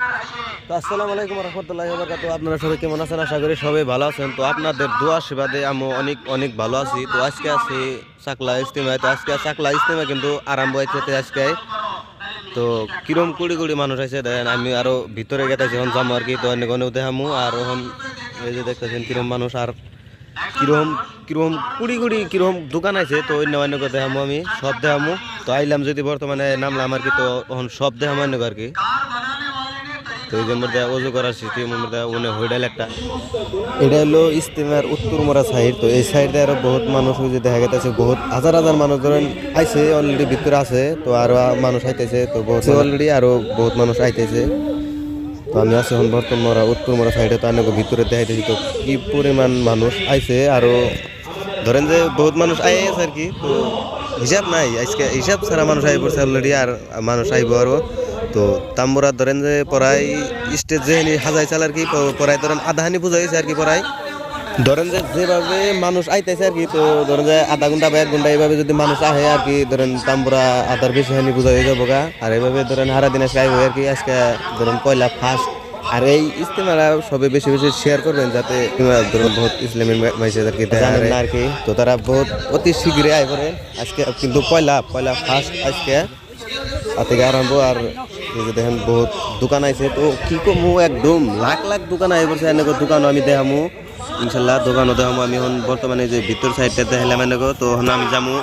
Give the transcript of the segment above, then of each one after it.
তো আসসালামু আলাইকুম রহমতুল্লাহ বরকাত আপনারা সবাই কেমন আছেন? আশা করি সবাই ভালো আছেন। তো আপনাদের দোয়া সেবাদে আমি অনেক অনেক ভালো আছি। তো আজকে আছি চাকলা ইস্তেমায় তো আজকে চাকলা ইস্তেমা কিন্তু আরম্ভ হয়েছে আজকে। তো কিরম কুড়ি কুড়ি মানুষ আছে দেখেন, আমি আরও ভিতরে গেতেছি, এখন যাব আর কি। তো অনেক অনেক দেখামু। আর এখন এই যে দেখতেছেন কিরম মানুষ, আর কিরম কিরম কুড়ি কুড়ি, কিরম দোকান আছে তো অন্য অন্য দেখামু আমি। সব দেখামু। তো আইলাম যদি বর্তমানে নামলাম আর কি, তো এখন সব দেখামু অন্য আর কি। তো এই যে মধ্যে অজু করার সিস্টেম মধ্যে একটা। এটা হলো ইস্তেমার উত্তর মোড়া সাইড তো এই সাইডে আরও বহুত মানুষ দেখা গেছে বহুত হাজার হাজার মানুষ ধরেন আইছে অলরেডি ভিতরে আছে, তো আরও মানুষ আইতেছে, তো বহুত অলরেডি আরও বহুত মানুষ আইতেছে। তো আমি বর্তমান মোড়া, উত্তর সাইডে তো অনেক ভিতরে দেখাইতেছি কি পরিমাণ মানুষ আইছে, আরও ধরেন যে বহুত মানুষ আই আছে আর কি, তো হিসাব নাই, আজকে হিসাব ছাড়া মানুষ আই পড়ছে অলরেডি আর মানুষ আইব আরও। তো তাম্বুরা ধরেন যে পড়াই স্টেজ যেহানি হাজাই চাল আর কি পড়াই ধরেন আধাহানি হয়েছে আর কি পড়াই ধরেন যে যেভাবে মানুষ আইতেছে আর কি তো ধরেন যে আধা ঘণ্টা বা এক ঘণ্টা এইভাবে যদি মানুষ আহে আর কি ধরেন তাম্বুরা আধার বেশি হানি পূজা হয়ে যাব গা আর এইভাবে ধরেন সারা দিন আজকে আইব আর কি আজকে ধরেন পয়লা ফার্স্ট। আর এই ইস্তেমারা সবে বেশি বেশি শেয়ার করবেন যাতে ধরুন বহুত ইসলামী মাইসে আর কি আর কি। তো তারা বহুত অতি শীঘ্রই আয় করে আজকে কিন্তু পয়লা পয়লা ফার্স্ট আজকে। থেকে আরম্ভ আর দেখেন বহুত দোকান আছে তো কি কমু একদম লাখ লাখ দোকান আই পড়ছে এনেকে দোকান আমি দেখামু। ইনশাল্লাহ দোকানও দেখামু। আমি এখন বর্তমানে যে ভিতর সাইডটা দেখালাম এনেকে তো এখন আমি যামু।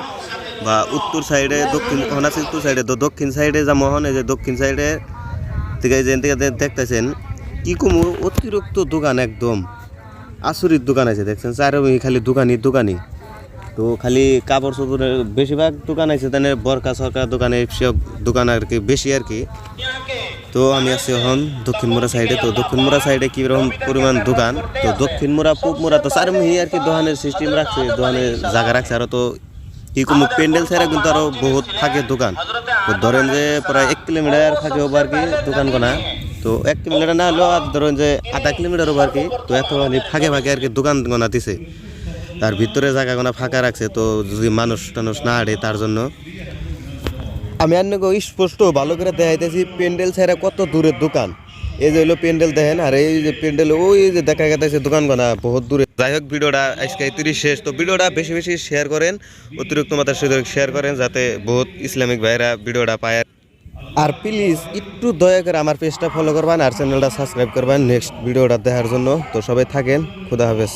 বা উত্তর সাইডে দক্ষিণ, এখন আছে উত্তর সাইডে তো দক্ষিণ সাইডে যাব এই যে দক্ষিণ সাইডে থেকে যে থেকে দেখতেছেন। কি কমু অতিরিক্ত দোকান একদম। আসরিত দোকান আছে, দেখছেন। চারমি খালি দোকানি দোকানি। তো খালি কাপড় চোপড়ের বেশিরভাগ দোকান আছে তাহলে বরকা সরকার দোকানে সব দোকান আর কি বেশি আর কি। তো আমি আছি এখন দক্ষিণ মোড়া সাইডে তো দক্ষিণ মোড়া সাইডে কি রকম পরিমাণ দোকান? তো দক্ষিণ মোড়া পূব মোড়া তো চারমিহি আর কি দোকানের সিস্টেম রাখছে, দোকানের জায়গা রাখছে। আরও তো কি কোনো প্যান্ডেল ছাড়া কিন্তু আরও বহুত ফাঁকে দোকান। তো ধরেন যে প্রায় এক কিলোমিটার ফাঁকে হব আর কি দোকান কোনা। তো এক কিলোমিটার না হলেও আর ধরেন যে আধা কিলোমিটার হব আর কি, তো এত ফাঁকে ফাঁকে আর কি দোকান গোনা দিছে। তার ভিতরে জায়গা গোনা ফাঁকা রাখছে, তো যদি মানুষ টানুষ না আড়ে তার জন্য। আমি আপনাকে স্পষ্ট ভালো করে দেখাইতেছি, প্যান্ডেল ছাড়া কত দূরের দোকান। এই যে হলো প্যান্ডেল দেখেন, আর এই যে প্যান্ডেল, ওই যে দেখা গেছে দোকান গোনা বহুত দূরে। যাই হোক, ভিডিওটা আজকে তিরিশ শেষ। তো ভিডিওটা বেশি বেশি শেয়ার করেন, অতিরিক্ত মাত্রার সুযোগ শেয়ার করেন, যাতে বহুত ইসলামিক ভাইরা ভিডিওটা পায়। আর প্লিজ একটু দয়া করে আমার পেজটা ফলো করবেন আর চ্যানেলটা সাবস্ক্রাইব করবেন নেক্সট ভিডিওটা দেখার জন্য। তো সবাই থাকেন, খুদা হাফেজ।